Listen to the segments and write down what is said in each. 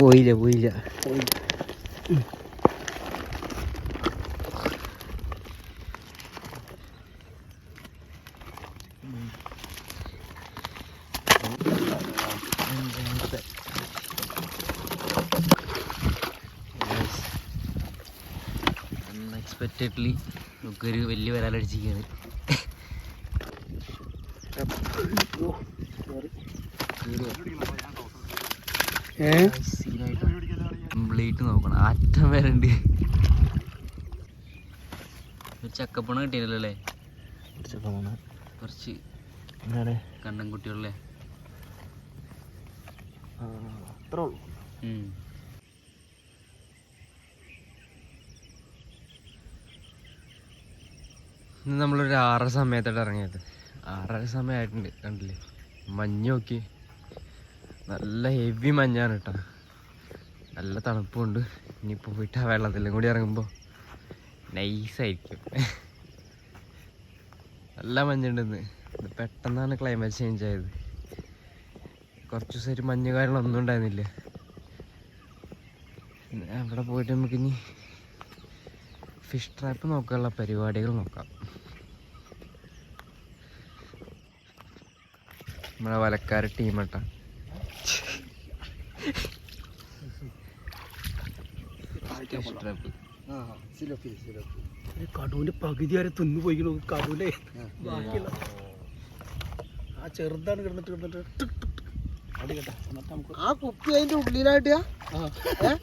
പോയില്ല പോയില്ല. അൺഎക്സ്പെക്റ്റഡ്ലി നമുക്കൊരു വലിയ വരാലടിച്ചിരിക്കുകയാണ് ഏ കംപ്ലീറ്റ് നോക്കണം അറ്റം വരെ ഉണ്ട് ഒരു ചക്കപ്പണ കിട്ടിയല്ലോ അല്ലേ? കുറച്ച് കണ്ണൻ കുട്ടികളല്ലേ അത്ര ഉള്ളൂ. ഉം. ഇന്ന് നമ്മളൊരു ആറര സമയത്തോട്ട് ഇറങ്ങിയത്. ആറര സമയമായിട്ടുണ്ട് കണ്ടില്ലേ? മഞ്ഞ് നോക്കി. നല്ല ഹെവി മഞ്ഞാണ് കേട്ടോ. നല്ല തണുപ്പുണ്ട്. ഇനിയിപ്പോൾ പോയിട്ട് ആ വെള്ളത്തിലും കൂടി ഇറങ്ങുമ്പോൾ നൈസായിരിക്കും നല്ല മഞ്ഞുണ്ടെന്ന് ഇത് പെട്ടെന്നാണ് ക്ലൈമറ്റ് ചേഞ്ച് ആയത്. കുറച്ച് ദിവസം ഒരു മഞ്ഞ് കാര്യങ്ങളൊന്നും ഉണ്ടായിരുന്നില്ല. അവിടെ പോയിട്ട് നമുക്ക് ഇനി ഫിഷ് ട്രാപ്പ് നോക്കാനുള്ള പരിപാടികൾ നോക്കാം. നമ്മളെ വലക്കാര ടീമട്ടാ ഫിഷ് ട്രാപ്പ് ഈ കടുവിന്റെ പകുതി വരെ തിന്നു പോയിക്കണു കടുവിലെ. ബാക്കിയുള്ള. ആ ചെറുതാണ് കിടന്നിട്ട് കിടന്നിട്ട് ആ കുപ്പി അതിന്റെ ഉള്ളിലായിട്ടാ?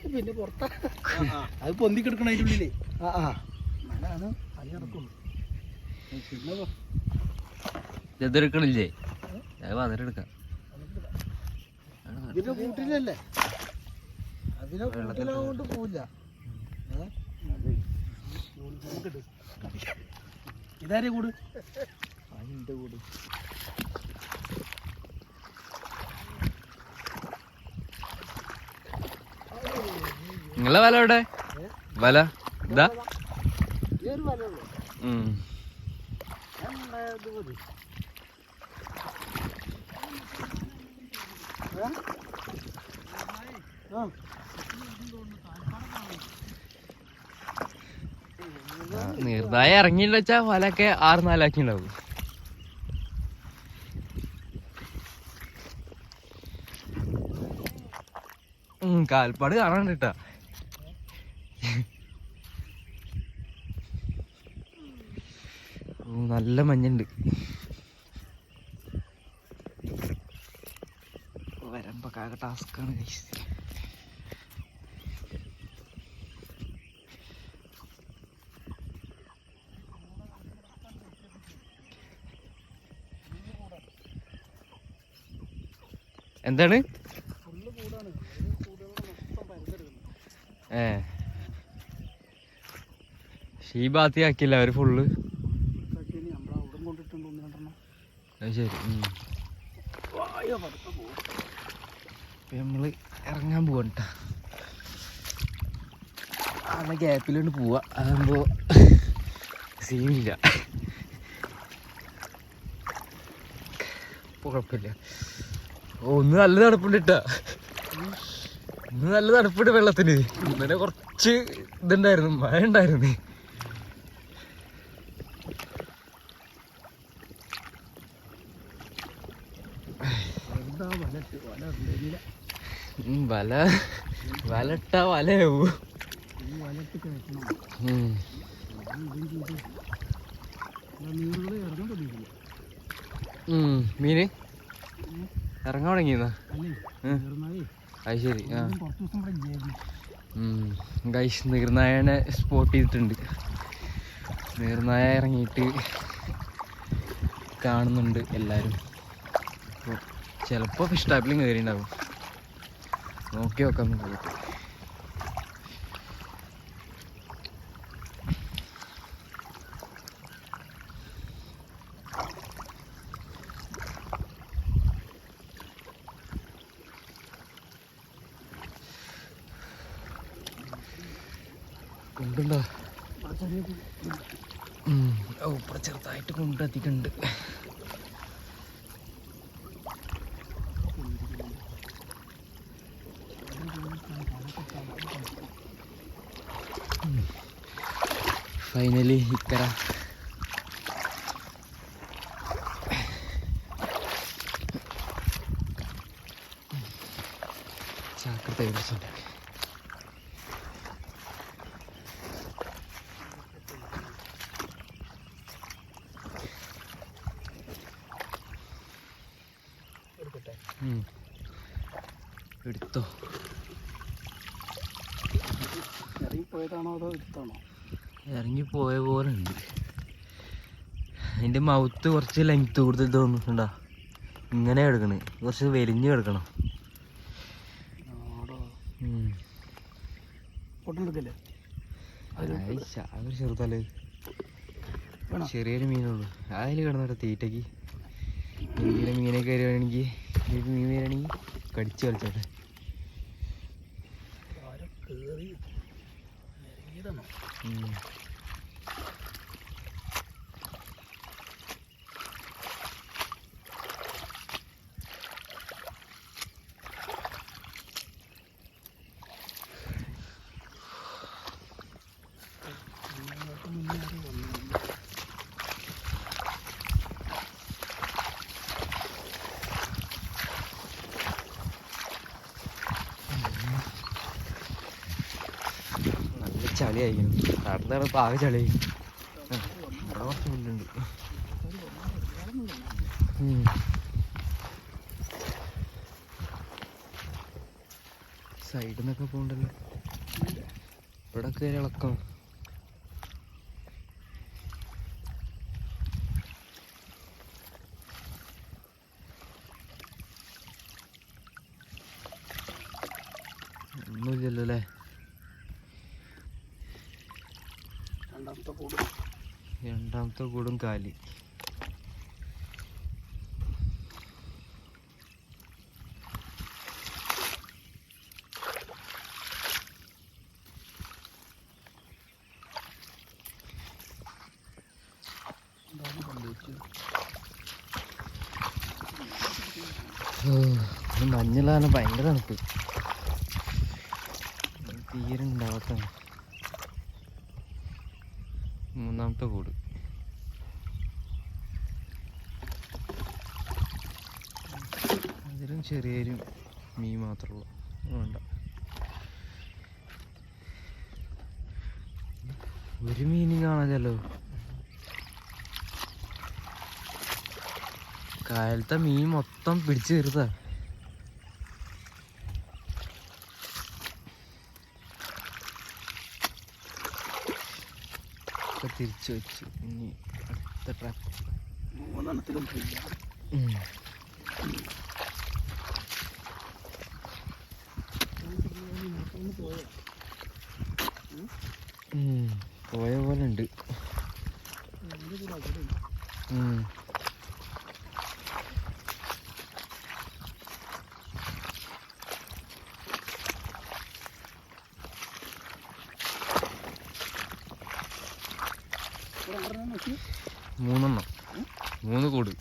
പിന്നെ പുറത്താ. അത് പൊന്തി കിടക്കണ അതിന്റെ ഉള്ളിലേ. ആ ആ. എന്നാലാണ് പണി നടക്കുള്ളൂ. പിന്നെ. ഇതെടുക്കണില്ലേ ഞാൻ വന്നിട്ട് എടുക്കാം. ഇതിന്റെ കൂട്ടിലല്ലേ? അതിനെ കൂട്ടിലാകൊണ്ട് പോവില്ല. ഇതാരെ കൂട്? അതിന്റെ കൂട്. നിങ്ങളെ വല എവിടെ? വല. ഇതാ. ആ ആ, നീർതായ ഇറങ്ങിയില്ല വെച്ചാ വലൊക്കെ ആറ് നാലാക്കി ഉണ്ടാവും ഉം, കാൽപ്പാട് കാണാണ്ട് കേട്ടാ നല്ല മഞ്ഞുണ്ട്. വരമ്പൊക്കെ ടാസ്ക് ടാസ്ക്കാണ് കൈസ് എന്താണ്? ഏ. ഈ ഈ ആക്കിയില്ല അവർ ഫുള്ള് നമ്മൾ ഇറങ്ങാൻ പോവണ്ട ആ ഗ്യാപ്പിലോട്ട് പോവാ. അതാകുമ്പോ സീനില്ല കുഴപ്പമില്ല ഒന്ന് നല്ല തണുപ്പുണ്ട് ഇട്ട ഇന്ന് നല്ല തണുപ്പുണ്ട് വെള്ളത്തിന്. ഇന്നലെ കുറച്ച് ഇതുണ്ടായിരുന്നു മഴ ഉണ്ടായിരുന്നു. വല വലട്ട വലയാവൂ. മീന് ഇറങ്ങാൻ തുടങ്ങിയെന്നാ? അത് ശരി ആ. ഗൈസ് നീർനായനെ സ്പോട്ട് ചെയ്തിട്ടുണ്ട്. നീർനായ ഇറങ്ങിയിട്ട് കാണുന്നുണ്ട് എല്ലാവരും അപ്പോൾ ചിലപ്പോൾ ഫിഷ് ടാപ്പിലും കയറിയിട്ടുണ്ടാവും നോക്കി നോക്കാം നമുക്ക് പോയിട്ട് കൊണ്ടുണ്ടോ ഉം. ഓ ഇവിടെ ചെറുതായിട്ട് എടുത്തോ. ഇറങ്ങി പോയതാണോ അതോ എടുത്താണോ? ഇറങ്ങി പോയ പോലെ ഉണ്ട്. അതിന്റെ മൗത്ത് കുറച്ച് ലെങ്ത് കൂടുതൽ തോന്നുന്നുണ്ടാ. ഇങ്ങനെ കിടക്കണേ. കുറച്ച് വലിഞ്ഞ് കിടക്കണം. ആടോ ഉം. ഫോട്ടോ എടുക്കല്ലേ? ആയി ചാ- ഒരു ചെറുതൽ. വേണോ? ചെറിയൊരു മീനുള്ളൂ. അതിൽ കിടന്നിട്ട് തീറ്റയ്ക്ക് എന്തെങ്കിലും മീനെ കയറി വേണമെങ്കിൽ കടിച്ചു കളിച്ചോട്ടെ ആരോ കേറി ഇറങ്ങിയതാണോ ഉം. ഇങ്ങോട്ട് മുന്നേ ആരോ വന്നു നല്ല ചളി ആയിരിക്കണം നടന്നാണ് പാക ചളി അവിടെ കുറച്ച് പുല്ലുണ്ട്. സൈഡിൽ നിന്നൊക്കെ പോകണ്ടല്ലോ ഇവിടെ കയറി ഇളക്കം ഒന്നുമില്ലല്ലോ അല്ലേ രണ്ടാമത്തെ കൂട് രണ്ടാമത്തെ കൂടും കാലി. മഞ്ഞളാണ് ഭയങ്കര തണുപ്പ്. തീരെ ഉണ്ടാവാത്ത മൂന്നാമത്തെ കൂട് അതിലും ചെറിയൊരു മീൻ മാത്രമേ ഉള്ളൂ. വേണ്ട. ഒരു മീനും കാണാതല്ലോ കായലത്തെ മീൻ മൊത്തം പിടിച്ചു തീർത്ത തിരിച്ചു വെച്ചു. ഇനി അടുത്ത ട്രാപ്പ് മൂന്നെണ്ണത്തിലും പോയ. പോലെ ഉണ്ട് ഉം. മൂന്നെണ്ണം മൂന്ന് കൂട്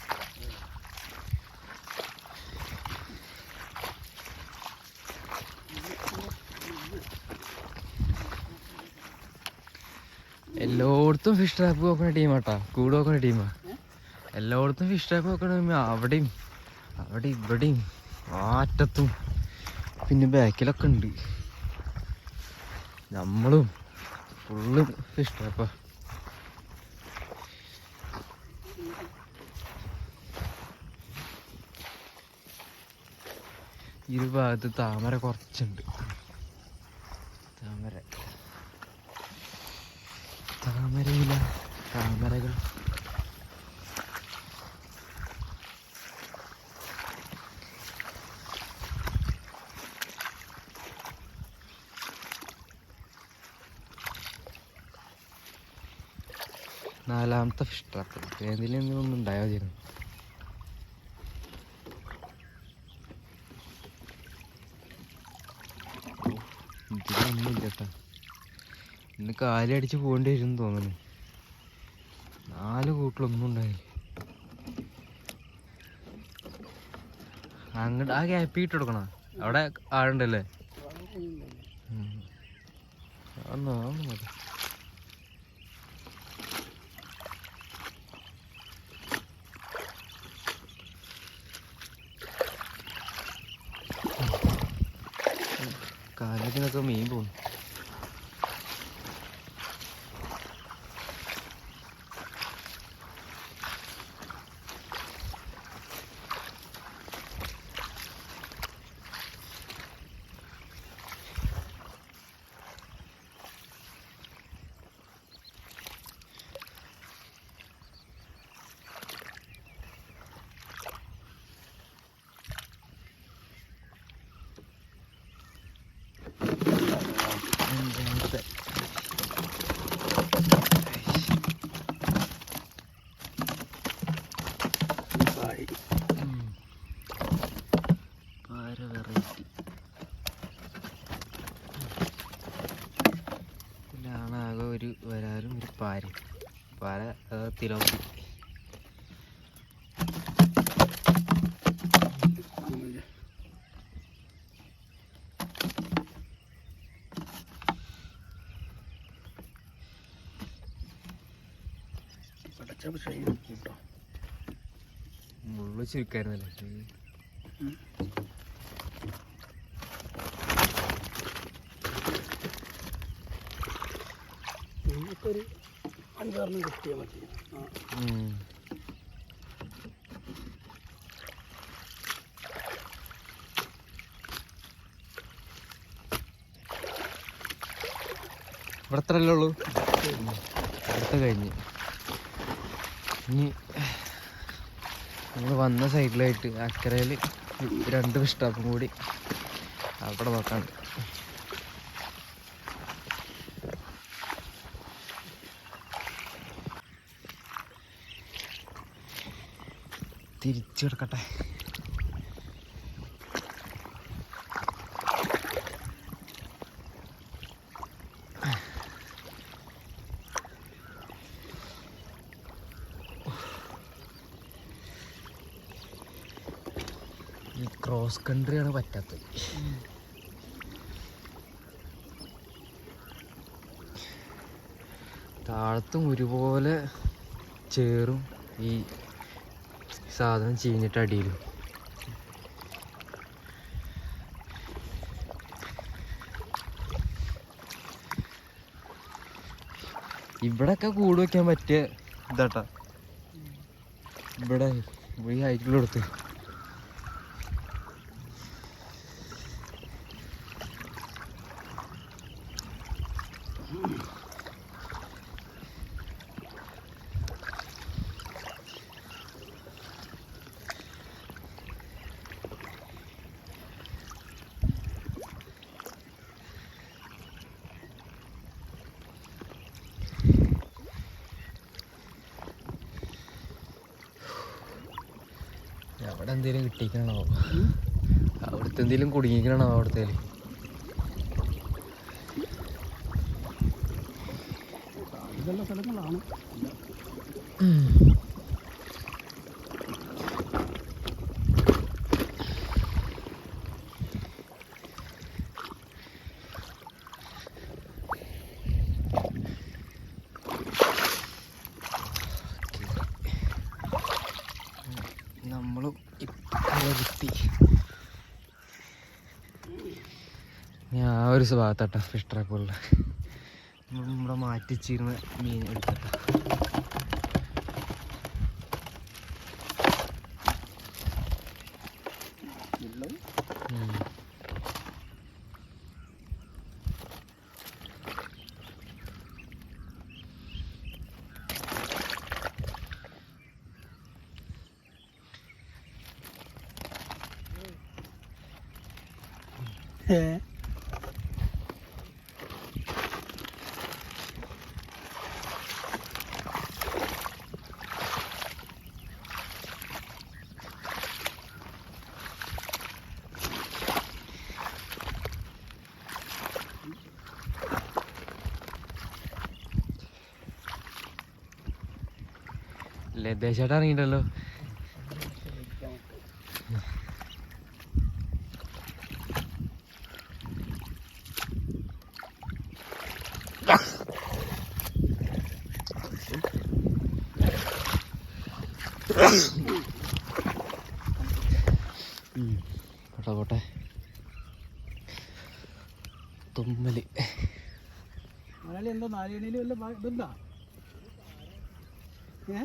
എല്ലായിടത്തും ഫിഷ് ട്രാപ്പ് നോക്കുന്ന ടീമാട്ടാ കൂട് നോക്കുന്ന ടീമാ എല്ലായിടത്തും ഫിഷ് ട്രാപ്പ് ടീമാ അവിടെയും അവിടെ ഇവിടെയും ആറ്റത്തും പിന്നെ ബാക്കിലൊക്കെ ഉണ്ട്. നമ്മളും ഫുള്ള് ഫിഷ് ട്രാപ്പാ ഇരു ഭാഗത്ത് താമര കുറച്ചുണ്ട്. താമര. താമരയില താമരകൾ നാലാമത്തെ ഫിഷ് ട്രാപ്പ് ഏതിലും ഒന്നും കാലടിച്ച് പോകേണ്ടി വരും തോന്നുന്നു. നാല് കൂട്ടിലൊന്നും ഉണ്ടായില്ല. അങ്ങോട്ട് ആ ഗ്യാപ്പ് ഇട്ട് കൊടുക്കണം. അവിടെ ആളുണ്ടല്ലേ? കാലത്തിനൊക്കെ മീൻ പോകുന്നു ചുരുക്കായിരുന്നല്ലേ നിങ്ങൾക്കൊരു അഞ്ചാറിനും കിട്ടിയാൽ മതി. ഇവിടെ അത്രല്ലേ ഉള്ളൂ? അടുത്ത കഴിഞ്ഞ്. ഇനി നമ്മൾ വന്ന സൈഡിലായിട്ട് അക്കരയിൽ രണ്ട് സ്റ്റോപ്പും കൂടി അവിടെ നോക്കാണ്ട് തിരിച്ചു കിടക്കട്ടെ ഈ കൺട്രിയാണ് പറ്റാത്തത്. താഴത്തും ഒരുപോലെ ചേറും ഈ സാധനം ചീഞ്ഞിട്ട് അടിയിലും. ഇവിടൊക്കെ കൂട് വെക്കാൻ പറ്റിയ ഇതാട്ടാ. ഇവിടെ ഈ ഹൈറ്റിലെടുത്ത് കിട്ടിക്കണോ അവിടുത്തെ എന്തെങ്കിലും കുടുങ്ങിക്കണോ അവിടുത്തെ. സ്ഥലങ്ങളാണ് നമ്മളും ഇപ്പത്തി ഒരു ഭാഗത്താട്ട ഫിഷ് ട്രാപ്പുള്ള നമ്മുടെ മാറ്റിച്ചിരുന്ന മീൻ എടുത്തിട്ട. ഏ? ലതേശായിട്ട് ഇറങ്ങിയിട്ടല്ലോ. പോട്ടെ പോട്ടെ. തുമ്മൽ. മലയാളി എന്താ നാലുകണിയിൽ വല്ല ഇതുണ്ടാ? ഏ.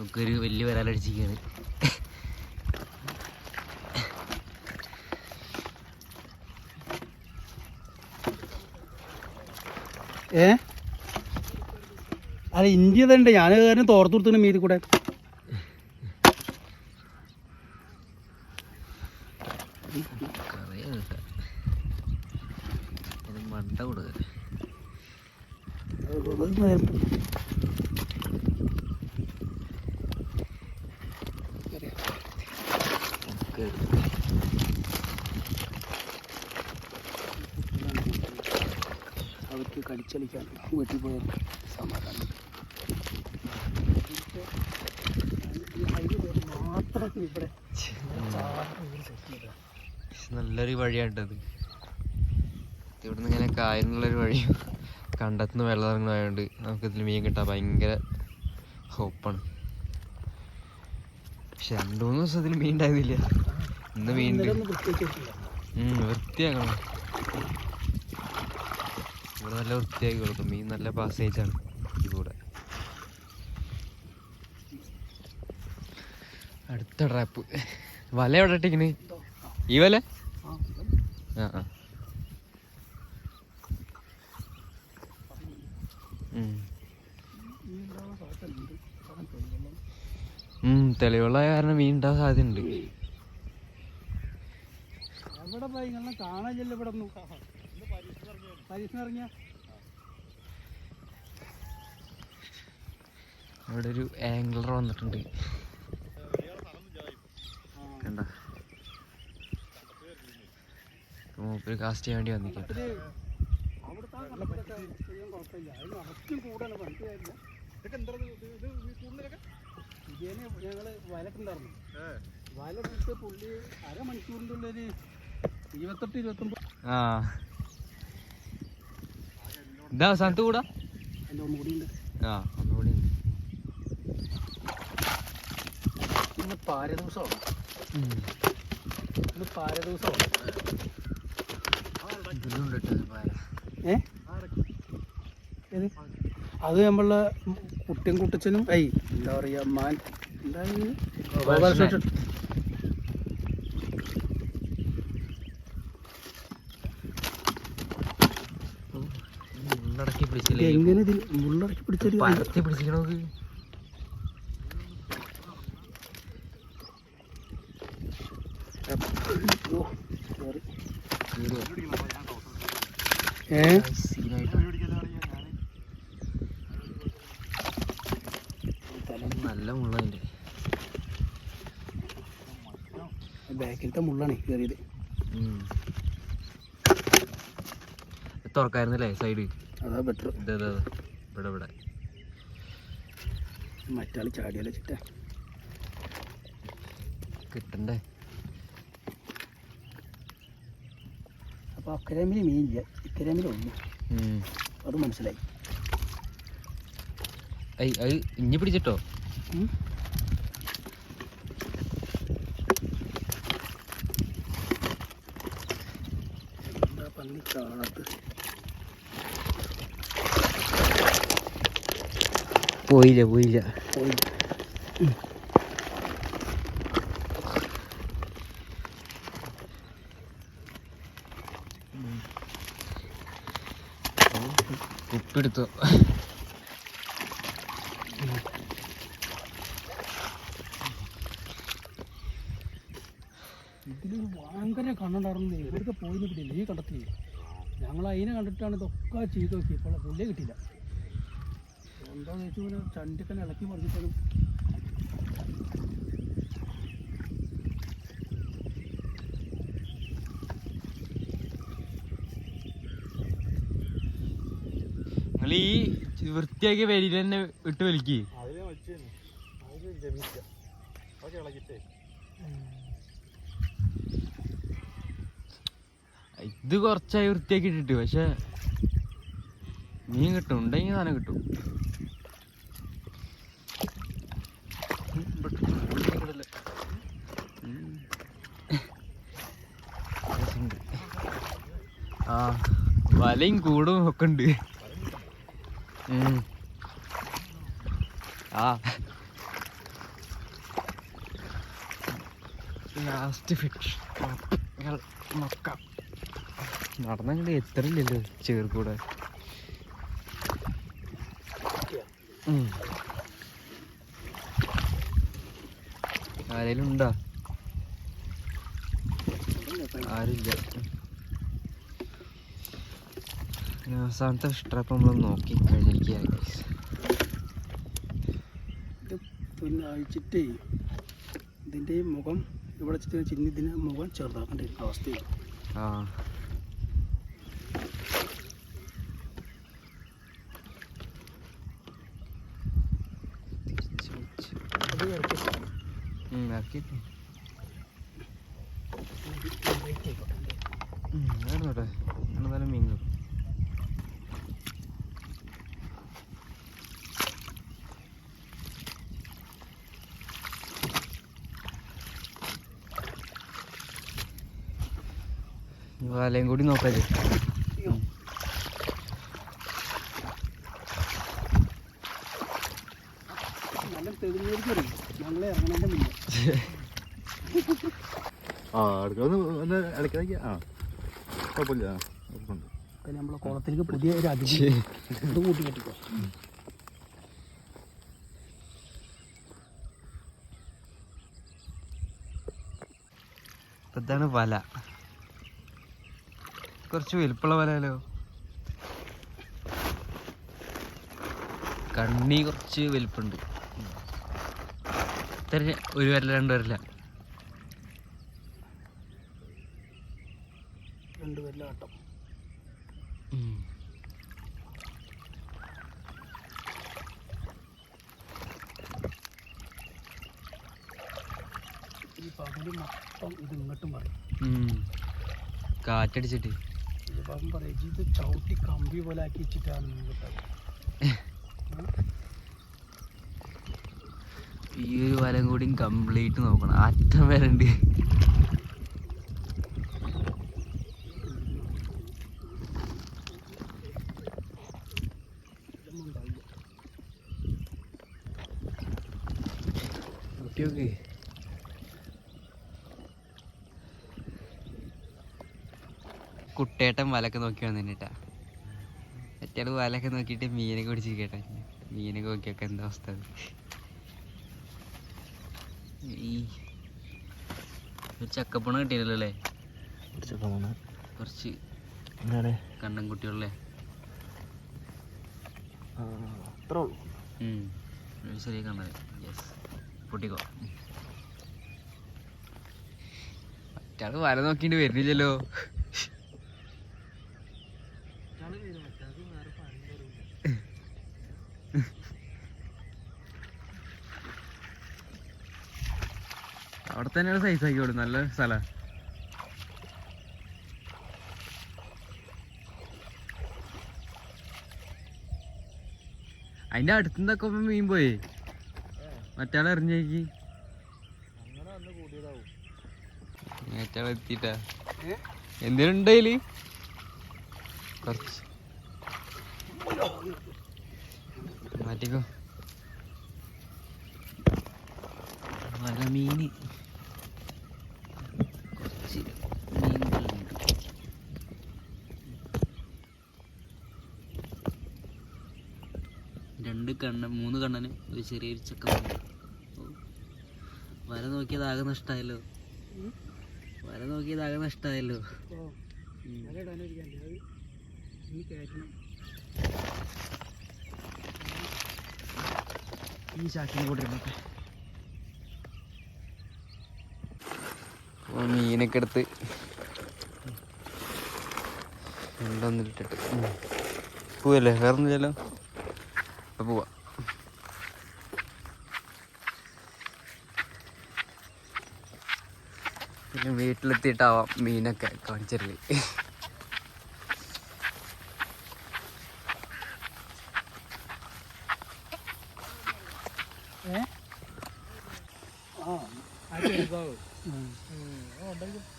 നമുക്കൊരു വലിയ വരാലടിച്ചിരിക്കുകയാണ് ഏ? അല്ല ഇന്ത്യ തന്നെ ഞാൻ കാരണം തോർത്ത് കൊടുത്തു മീതി കൂടെ. മണ്ട കൊടുക്കുക നമുക്ക് കടിച്ചളിക്കാൻ വീട്ടിൽ പോയാൽ സമാധാനം. മാത്രം ഇവിടെ നല്ലൊരു വഴിയാണ്ടത് ഇവിടുന്ന് ഇങ്ങനെ കായലുള്ളൊരു വഴിയും കണ്ടത്തുനിന്ന് വെള്ളം നമുക്ക് ഇതിൽ മീൻ കിട്ടാൻ ഭയങ്കര ഹോപ്പാണ് പക്ഷെ രണ്ടു മൂന്ന് ദിവസം ഇതിൽ മീൻ ഉണ്ടായിരുന്നില്ല. ഇന്ന് മീൻ വൃത്തിയാക്കണം. ഇവിടെ നല്ല വൃത്തിയാക്കി കൊടുക്കും. മീൻ നല്ല പാസേജ് ആണ്. ഇതിലൂടെ. അടുത്ത ട്രാപ്പ് വല എവിടെ ഇട്ടിക്കണ് ഈ വല? ആ ആ. തെളിവെള്ളം കാരണം മീൻ ഉണ്ടാവാൻ സാധ്യതയുണ്ട്. പോയി കാണാനില്ല ഇവിടെ അവിടെ ഒരു ആംഗ്ലർ വന്നിട്ടുണ്ട്. കണ്ട? മൂപ്പര് കാസ്റ്റ് ചെയ്യാൻ വേണ്ടി വന്നിട്ടുണ്ട് ഞങ്ങൾ വലട്ടുണ്ടായിരുന്നു വല ഇട്ട് പുള്ളി അരമണിക്കൂറിന്റെ ഉള്ളിൽ ഇരുപത്തെട്ട് ഇരുപത്തൊമ്പത് ആ. ഇതാ അവസാനത്ത് കൂടാ? ആ ഒന്നുകൂടി ഉണ്ട് ഇന്ന്. ഇന്ന് ഏത് അത് നമ്മളെ കുട്ടിയും കുട്ടച്ചനും ഐ എന്താ പറയാ മാൻ എന്തായി ഗോപാലകൃഷ്ണൻ. ഓ, ഈ മുള്ളടക്കി പിടിച്ചില്ലേ എങ്ങനെ ഇതിൽ മുള്ളടക്കി പിടിച്ചൊരു പരത്തി. ഏ? സീനായിട്ട് നല്ല മുള്ളതിന്റെ ബാക്കിലത്തെ മുള്ളാണ് കയറിയത്. തുറക്കായിരുന്നല്ലേ സൈഡ് അതാ ബെറ്റർ. ഇവിടെ ഇവിടെ. മറ്റാൾ ചാടിയാലോ ചിട്ട കിട്ടണ്ടേ? അപ്പോൾ അക്കരാമിൽ മീനില്ല ഇക്കരാമിൽ ഒന്നും. അത് മനസ്സിലായി. ഇഞ്ഞി പിടിച്ചിട്ടോ ഉം. എന്താ പന്നി കാണാത്ത പോയില്ല പോയില്ല. പോയി ഉപ്പെടുത്തു. ഇതിലൊരു ഭയങ്കര കണ്ണുണ്ടായിരുന്നു എവിടേക്ക് പോയി കിട്ടിയില്ല. ഈ കണ്ടത്തില്ല ഞങ്ങൾ അതിനെ കണ്ടിട്ടാണ് ഇതൊക്കെ ചെയ്ത് നോക്കി ഇപ്പോൾ പുള്ളിയെ കിട്ടിയില്ല. എന്താന്ന് വെച്ചാൽ ഇങ്ങനെ ചണ്ടിക്കനെ ഇളക്കി ഈ വൃത്തിയാക്കിയ വരിയിൽ തന്നെ ഇട്ട് വലിക്ക്. ഇത് കുറച്ചായി വൃത്തിയാക്കി ഇട്ടിട്ട് പക്ഷെ മീൻ കിട്ടും. ഉണ്ടെങ്കിൽ സാധനം കിട്ടും. ആ വലയും കൂടും ഒക്കെ ഉണ്ട്. ആ. ലാസ്റ്റ് ഫിഷ് നോക്കാം നടന്നങ്ങോട്ട് എത്രയില്ലല്ലോ ചേർക്കൂടെ. ആരേലും ഉണ്ടോ? ആരുമില്ല. അവസാനത്തെ ഇഷ്ടപ്പം നമ്മൾ നോക്കി കഴിഞ്ഞിരിക്കുക ഇത് പിന്നെ അഴിച്ചിട്ടേ ഇതിന്റെ മുഖം ഇവിടെ വെച്ചിട്ട് ചിന്നി മുഖം ചെറുതാക്കേണ്ട അവസ്ഥയാണ് ആ തിരിച്ച് വെച്ച്. അത് ഇറക്കി ഉം, ഇറക്കിയിട്ട്. ആയിക്കോട്ടെ. ഉം, എന്നാലും മീൻ കിട്ടും. വലയും കൂടി നോക്കാല്ലേ നല്ല ആ അടുക്കള ഒന്ന് ഇടയ്ക്കിടയ്ക്ക് ആ. കുഴപ്പമില്ല. നമ്മളെ കുളത്തിലേക്ക് പുതിയ ഒരു അതിഥി കൂട്ടി കെട്ടിക്കോ. കുറച്ച് വലുപ്പുള്ള വലയല്ലോ കണ്ണി കുറച്ച് വലുപ്പുണ്ട്. ഇത്ര ഒരു വരല രണ്ട് വരല. രണ്ട് ആട്ടം ഈ പകൽ മൊത്തം ഇത് ഇങ്ങോട്ടും പറയും കാറ്റടിച്ചിട്ട്. പകൽ പറയും. ഇത് ചവിട്ടി കമ്പി പോലെ ആക്കി വെച്ചിട്ടാണ് മീൻ ഈ ഒരു വലം കൂടി കംപ്ലീറ്റ് നോക്കണം. അറ്റം വരണ്ട് ഓക്കെ ഓക്കെ കുട്ടേട്ടൻ വലക്ക് നോക്കി വന്നിട്ടാ മറ്റേ വലക്ക് നോക്കിയിട്ട് മീനൊക്കെ പിടിച്ചിരിക്കട്ടെ. മീനൊക്കെ നോക്കിയൊക്കെ എന്താ അവസ്ഥ? ഈ ഒരു ചക്കപ്പണ കിട്ടിയല്ലോ അല്ലേ? കുറച്ച് കണ്ണൻ കുട്ടികളല്ലേ. ഒരു ചെറിയ യെസ് പൊട്ടിക്കോ. മറ്റാൾ വല നോക്കിയിട്ട് വരുന്നില്ലല്ലോ. അവിടെ തന്നെയാണ് സൈസ് കൊടു നല്ല സ്ഥലം. അതിന്റെ അടുത്തുനിന്നൊക്കെ മീൻ പോയി. മറ്റാൾ എറിഞ്ഞേക്ക് മറ്റാളെ എത്തിട്ടാ? എന്തിനുണ്ട് അതിൽ? കുറച്ച്. മാറ്റിക്കോ. വല മീന് കുറച്ച് മീനുകളുണ്ട് രണ്ട് കണ്ണൻ മൂന്ന് കണ്ണന് ഒരു ചെറിയൊരു ചക്ക വര നോക്കിയത് ആകെ നഷ്ടമായല്ലോ വര നോക്കിയത് ആകെ നഷ്ടമായല്ലോ ഈ ചാക്കിന് കൂട്ടിരുന്നോട്ടെ അപ്പോൾ മീനൊക്കെ എടുത്ത്. രണ്ടൊന്നിട്ടിട്ട് പോവല്ലേ? വേറൊന്നും ഒന്നുമില്ലല്ലോ അപ്പോൾ പോവാ. പിന്നെ വീട്ടിലെത്തിയിട്ടാവാം മീനൊക്കെ കാണിച്ചിരുന്നു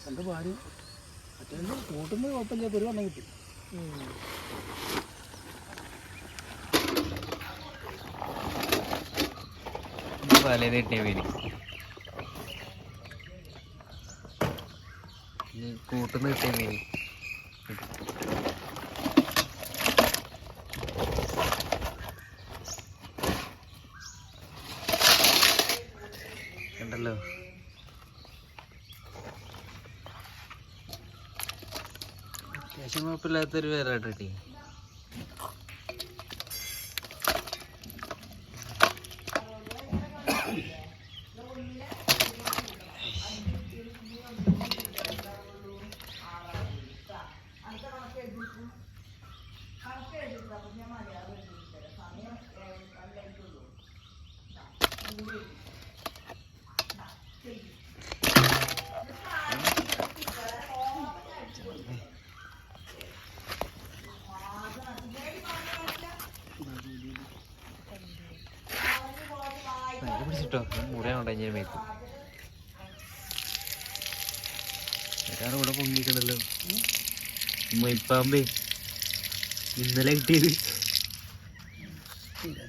എന്റെ ഭാര്യ മറ്റേ കൂട്ടുമ്പോൾ കുഴപ്പമില്ല കിട്ടി കിട്ടിയ കൂട്ടുന്ന കിട്ടിയ മീൻ. കണ്ടല്ലോ. അത്യാവശ്യം കുഴപ്പമില്ലാത്തൊരു വേറെ കിട്ടി പിടിച്ചിട്ടോ മുറിയാണോ ഞാൻ മേത്ത് ഒരാൾ ഇവിടെ പൊങ്ങിക്കണല്ലോ മൊയ്പ്പാമ്പേ ഇന്നലെ കിട്ടിയത്. ഇത്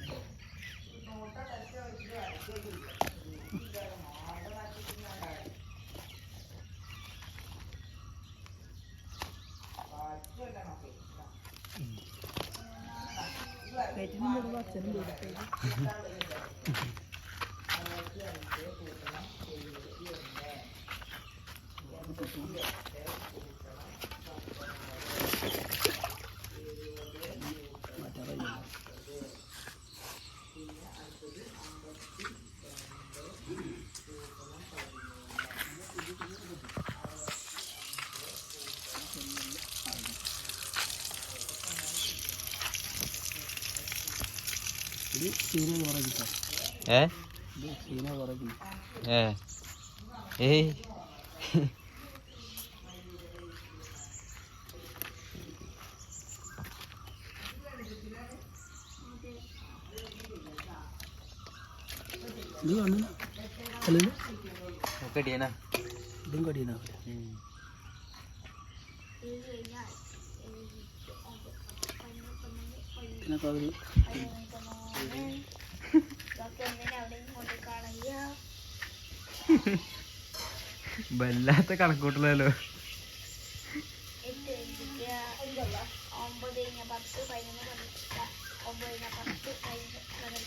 ഏ ഇത് സീന കുറേ കിട്ടും ഏ ഏയ് ഇത് കണ്ണില്ല അല്ലെങ്കിൽ കടിയനാ ഇതും കടിയനാവില്ല ഇതിനൊക്കെ അവർ വല്ലാത്ത കണക്കൂട്ടലല്ലോ ഒമ്പത് കഴിഞ്ഞ പത്ത് പതിനൊന്ന് ഒമ്പത് കഴിഞ്ഞ പത്ത് പതിനൊന്ന്